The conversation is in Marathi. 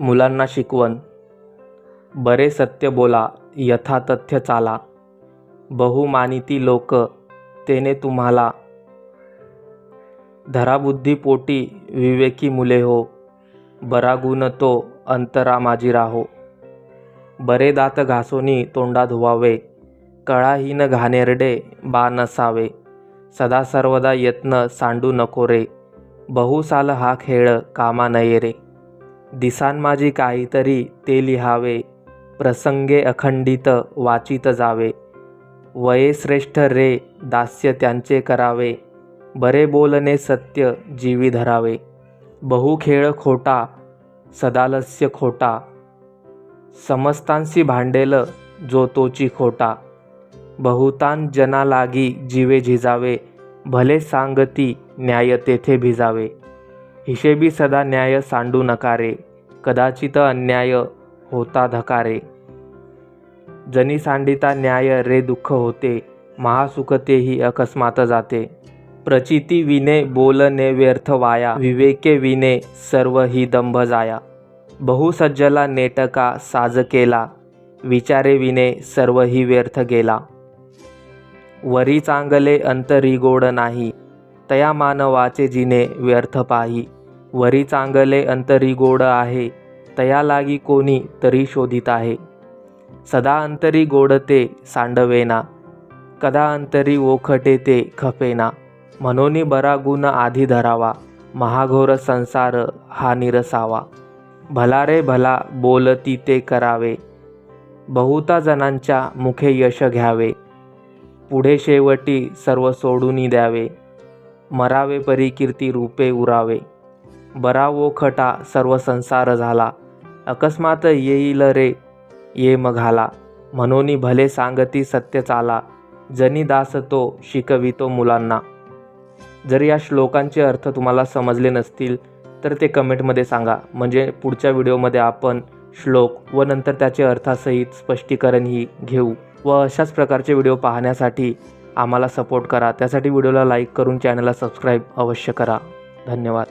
मुलांना शिकवण बरे सत्य बोला यथातथ्य चाला. बहुमानिती लोक तेने तुम्हाला. धराबुद्धी पोटी विवेकी मुले हो. बरा गुण तो अंतरा माझी राहो. बरे दात घासोनी तोंडा धुवावे. कळाहीन घाणेरडे बा नसावे. सदा सर्वदा यत्न सांडू नको रे. बहुसाल हा खेळ कामा नये रे. दिसान माझी काहीतरी ते लिहावे. प्रसंगे अखंडित वाचित जावे. वये श्रेष्ठ रे दास्य त्यांचे करावे. बरे बोलणे सत्य जीवी धरावे. बहु खेळ खोटा सदालस्य खोटा. समस्तांशी भांडेल जो तोची खोटा. बहुतान जना लागी जीवे झिजावे. भले सांगती न्याय तेथे भिजावे. हिशेबी सदा न्याय सांडू नकारे. कदाचित अन्याय होता धकारे. जनी सांडिता न्याय रे दुःख होते महासुख तेही अकस्मात जाते. प्रचिती विने बोलने व्यर्थ वाया विवेके विने सर्व ही दंभ जाया. बहुसज्जला नेटका साज केला विचारे विने सर्व ही व्यर्थ गेला. वरी चांगले अंतरी गोड नाही तया मानवाचे जिने व्यर्थ पाही. वरी चांगले अंतरी गोड आहे तया लागी कोणी तरी शोधित आहे. सदा अंतरी गोडते सांडवेना कदा अंतरी ओखटे ते खपेना म्हणून बरा गुण आधी धरावा महाघोर संसार हा निरसावा. भला रे भला बोलती ते करावे बहुता जणांच्या मुखे यश घ्यावे पुढे शेवटी सर्व सोडूनी द्यावे मरावे परी कीर्ती रूपे उरावे. बरा वो खटा सर्व संसार झाला. अकस्मात येईल रे ये मघाला म्हणून भले सांगती सत्य चाला. जनी दास तो शिकवितो मुलांना. जर या श्लोकांचे अर्थ तुम्हाला समजले नसतील तर ते कमेंटमध्ये सांगा. म्हणजे पुढच्या व्हिडिओमध्ये आपण श्लोक व नंतर त्याचे अर्थासहित स्पष्टीकरणही घेऊ व अशाच प्रकारचे व्हिडिओ पाहण्यासाठी आम्हाला सपोर्ट करा. त्यासाठी व्हिडिओला लाईक करून चॅनलला सबस्क्राईब अवश्य करा. धन्यवाद.